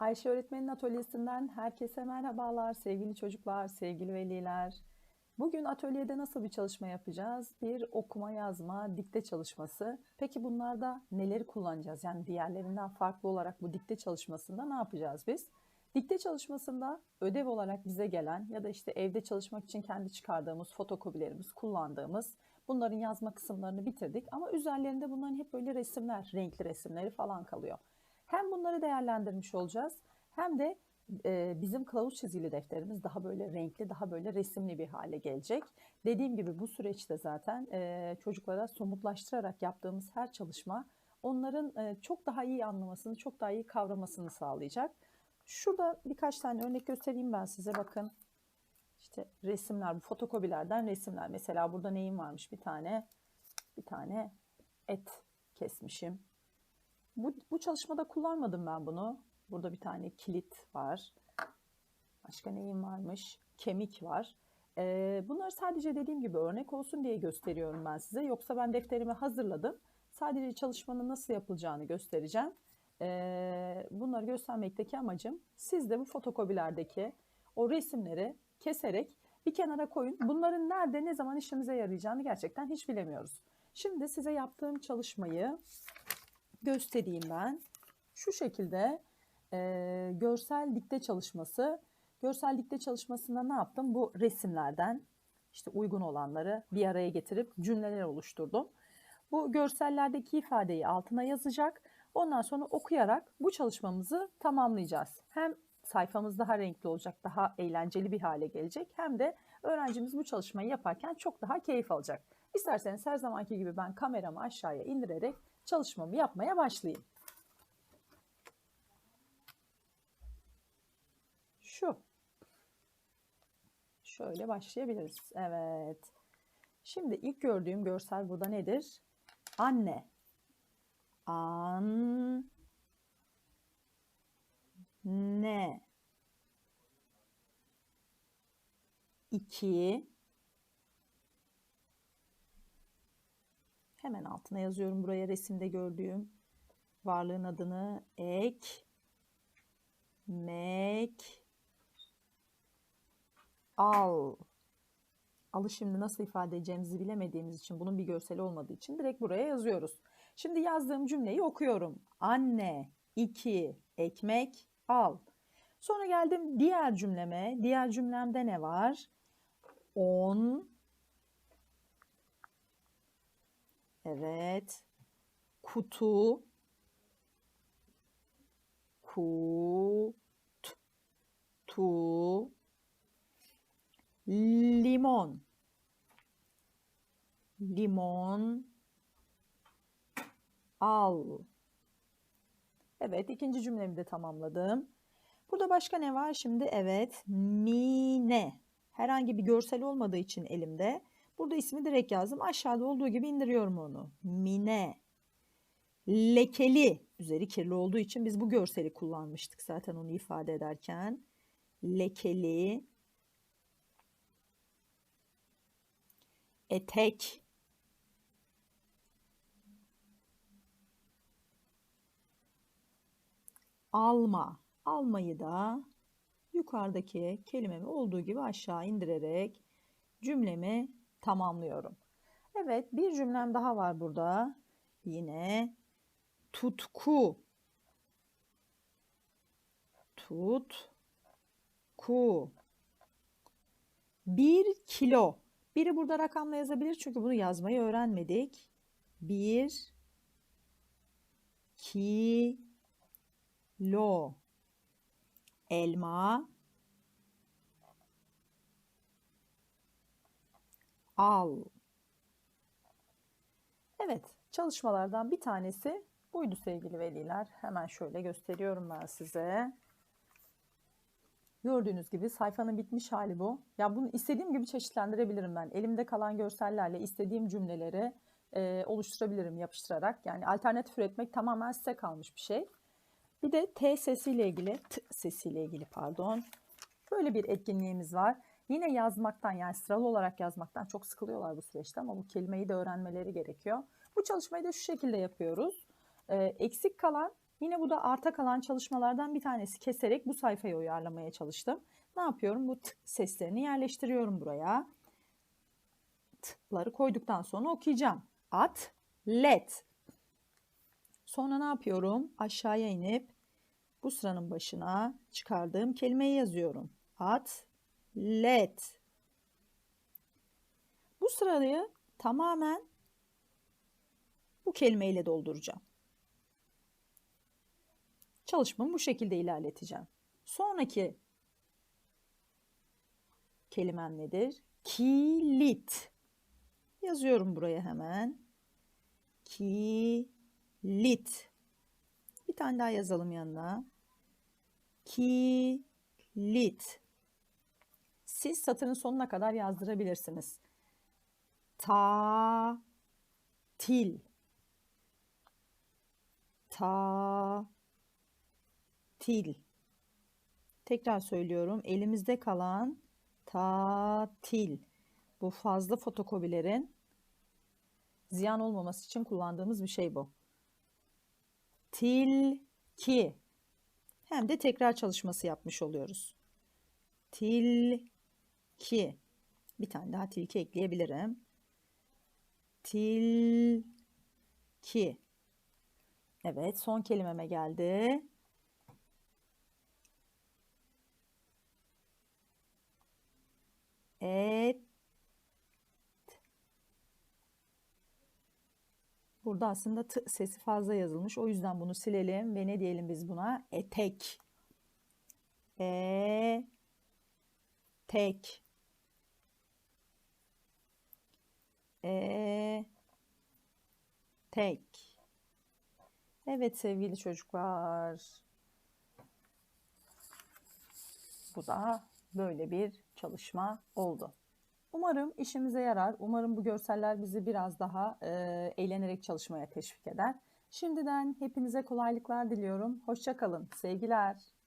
Ayşe Öğretmenin Atölyesi'nden herkese merhabalar sevgili çocuklar, sevgili veliler. Bugün atölyede nasıl bir çalışma yapacağız? Bir okuma yazma, dikte çalışması. Peki bunlarda neleri kullanacağız? Yani diğerlerinden farklı olarak bu dikte çalışmasında ne yapacağız biz? Dikte çalışmasında ödev olarak bize gelen ya da işte evde çalışmak için kendi çıkardığımız fotokopilerimiz, kullandığımız bunların yazma kısımlarını bitirdik. Ama üzerlerinde bunların hep böyle resimler, renkli resimleri falan kalıyor. Hem bunları değerlendirmiş olacağız hem de e, bizim kılavuz çizgili defterimiz daha böyle renkli, daha böyle resimli bir hale gelecek. Dediğim gibi bu süreçte zaten e, çocuklara somutlaştırarak yaptığımız her çalışma onların e, çok daha iyi anlamasını, çok daha iyi kavramasını sağlayacak. Şurada birkaç tane örnek göstereyim ben size bakın. İşte resimler, bu fotokopilerden resimler. Mesela burada neyim varmış? Bir tane bir tane et kesmişim. Bu, bu çalışmada kullanmadım ben bunu. Burada bir tane kilit var. Başka neyim varmış? Kemik var. Ee, bunları sadece dediğim gibi örnek olsun diye gösteriyorum ben size. Yoksa ben defterimi hazırladım. Sadece çalışmanın nasıl yapılacağını göstereceğim. Ee, bunları göstermekteki amacım siz de bu fotokopilerdeki o resimleri keserek bir kenara koyun. Bunların nerede ne zaman işimize yarayacağını gerçekten hiç bilemiyoruz. Şimdi size yaptığım çalışmayı göstereyim ben. Şu şekilde e, görsel dikte çalışması. Görsel dikte çalışmasında ne yaptım? Bu resimlerden işte uygun olanları bir araya getirip cümleler oluşturdum. Bu görsellerdeki ifadeyi altına yazacak. Ondan sonra okuyarak bu çalışmamızı tamamlayacağız. Hem sayfamız daha renkli olacak, daha eğlenceli bir hale gelecek. Hem de öğrencimiz bu çalışmayı yaparken çok daha keyif alacak. İsterseniz her zamanki gibi ben kameramı aşağıya indirerek çalışmamı yapmaya başlayayım. Şu. Şöyle başlayabiliriz. Evet. Şimdi ilk gördüğüm görsel burada nedir? Anne. An ne? İki. Hemen altına yazıyorum buraya resimde gördüğüm varlığın adını ek mek al. Alı şimdi nasıl ifade edeceğimizi bilemediğimiz için bunun bir görseli olmadığı için direkt buraya yazıyoruz. Şimdi yazdığım cümleyi okuyorum. Anne, iki, ekmek, al. Sonra geldim diğer cümleme. Diğer cümlemde ne var? On. Evet. Kutu. Kut. Tu. Limon. Limon. Al. Evet ikinci cümlemi de tamamladım. Burada başka ne var şimdi? Evet mine. Herhangi bir görsel olmadığı için elimde. Burada ismi direkt yazdım. Aşağıda olduğu gibi indiriyorum onu. Mine. Lekeli. Üzeri kirli olduğu için biz bu görseli kullanmıştık zaten onu ifade ederken. Lekeli. Etek. alma. Almayı da yukarıdaki kelimemi olduğu gibi aşağı indirerek cümlemi tamamlıyorum. Evet bir cümlem daha var burada. Yine tutku. Tutku. Bir kilo. Biri burada rakamla yazabilir çünkü bunu yazmayı öğrenmedik. Bir kilo lo elma al. Evet, çalışmalardan bir tanesi buydu sevgili veliler. Hemen şöyle gösteriyorum ben size. Gördüğünüz gibi sayfanın bitmiş hali bu. Ya bunu istediğim gibi çeşitlendirebilirim ben. Elimde kalan görsellerle istediğim cümleleri e, oluşturabilirim yapıştırarak. Yani alternatif üretmek tamamen size kalmış bir şey. Bir de T sesiyle ilgili, T sesiyle ilgili pardon. Böyle bir etkinliğimiz var. Yine yazmaktan yani sıralı olarak yazmaktan çok sıkılıyorlar bu süreçte ama bu kelimeyi de öğrenmeleri gerekiyor. Bu çalışmayı da şu şekilde yapıyoruz. Ee, eksik kalan Yine bu da arta kalan çalışmalardan bir tanesi keserek bu sayfayı uyarlamaya çalıştım. Ne yapıyorum? Bu t seslerini yerleştiriyorum buraya. T'ları koyduktan sonra okuyacağım. At, let. Sonra ne yapıyorum? Aşağıya inip bu sıranın başına çıkardığım kelimeyi yazıyorum. At, let. Bu sırayı tamamen bu kelimeyle dolduracağım. Çalışmamı bu şekilde ilerleteceğim. Sonraki kelimem nedir? Kilit. Yazıyorum buraya hemen. Kilit. Bir tane daha yazalım yanına. Kilit. Siz satırın sonuna kadar yazdırabilirsiniz. Ta til. Ta til. Tekrar söylüyorum. Elimizde kalan tatil. Bu fazla fotokopilerin ziyan olmaması için kullandığımız bir şey bu. Tilki. Hem de tekrar çalışması yapmış oluyoruz. Tilki. Bir tane daha tilki ekleyebilirim. Tilki. Evet, son kelimeme geldi. Et. Burada aslında t sesi fazla yazılmış. O yüzden bunu silelim ve ne diyelim biz buna? Etek. E tek. E tek. Evet sevgili çocuklar. Bu da böyle bir çalışma oldu. Umarım işimize yarar. Umarım bu görseller bizi biraz daha e, eğlenerek çalışmaya teşvik eder. Şimdiden hepinize kolaylıklar diliyorum. Hoşçakalın. Sevgiler.